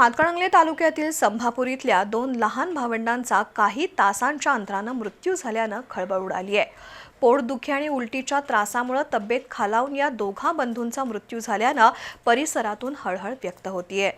हातकणंगले तालुक्यातील संभापूर इथल्या दोन लहान भावंडांचा काही तासांच्या अंतरानं मृत्यू झाल्यानं खळबळ उडाली आहे. पोटदुखी आणि उलटीच्या त्रासामुळे तब्येत खालावून या दोघा बंधूंचा मृत्यू झाल्यानं परिसरातून हळहळ व्यक्त होतीये.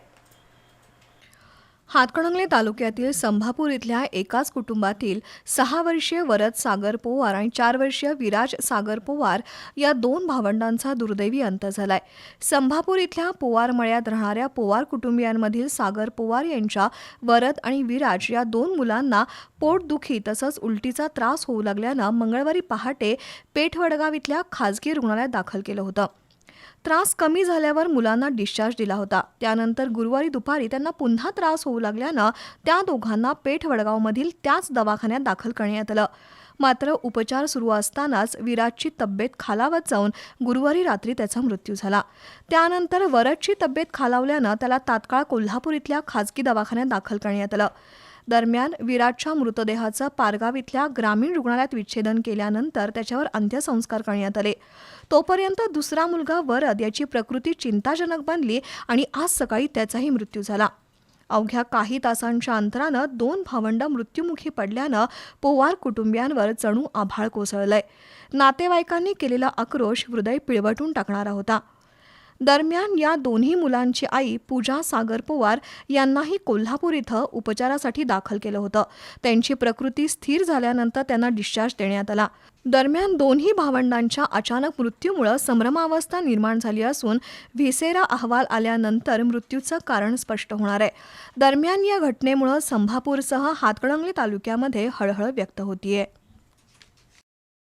हातकणंगले तालुक्यातील संभापूर इथल्या एकाच कुटुंबातील सहा वर्षीय वरद सागर पोवार आणि चार वर्षीय विराज सागर पोवार या दोन भावंडांचा दुर्दैवी अंत झालाय. संभापूर इथल्या पोवार मळ्यात राहणाऱ्या पोवार कुटुंबियांमधील सागर पोवार यांच्या वरद आणि विराज या दोन मुलांना पोटदुखी तसंच उलटीचा त्रास होऊ लागल्यानं मंगळवारी पहाटे पेठवडगाव इथल्या खाजगी रुग्णालयात दाखल केलं होतं. त्रास कमी झाल्यावर मुलांना डिस्चार्ज दिला होता. त्यानंतर गुरुवारी दुपारी त्यांना पुन्हा त्रास होऊ लागल्यानं त्या दोघांना पेठ वडगावमधील त्याच दवाखान्यात दाखल करण्यात आलं. मात्र उपचार सुरू असतानाच विराटची तब्येत खालावत जाऊन गुरुवारी रात्री त्याचा मृत्यू झाला. त्यानंतर वरदची तब्येत खालावल्यानं त्याला तात्काळ कोल्हापूर इथल्या खाजगी दवाखान्यात दाखल करण्यात आलं. दरम्यान विराटच्या मृतदेहाचं पारगाव इथल्या ग्रामीण रुग्णालयात विच्छेदन केल्यानंतर त्याच्यावर अंत्यसंस्कार करण्यात आले. तोपर्यंत दुसरा मुलगा वरद याची प्रकृती चिंताजनक बनली आणि आज सकाळी त्याचाही मृत्यू झाला. अवघ्या काही तासांच्या अंतरानं दोन भावंड मृत्युमुखी पडल्यानं पोवार कुटुंबियांवर जणू आभाळ कोसळलंय. नातेवाईकांनी केलेला आक्रोश हृदय पिळवटून टाकणारा होता. दरम्यान या दोन्ही मुलांची आई पूजा सागर पवार यांनाही कोल्हापूर इथं उपचारासाठी दाखल केलं होतं. त्यांची प्रकृती स्थिर झाल्यानंतर त्यांना डिस्चार्ज देण्यात आला. दरम्यान दोन्ही भावंडांच्या अचानक मृत्यूमुळं संभ्रमावस्था निर्माण झाली असून व्हिसेरा अहवाल आल्यानंतर मृत्यूचं कारण स्पष्ट होणार आहे. दरम्यान या घटनेमुळं संभापूरसह हातकणंगले तालुक्यामध्ये हळहळ व्यक्त होतीये.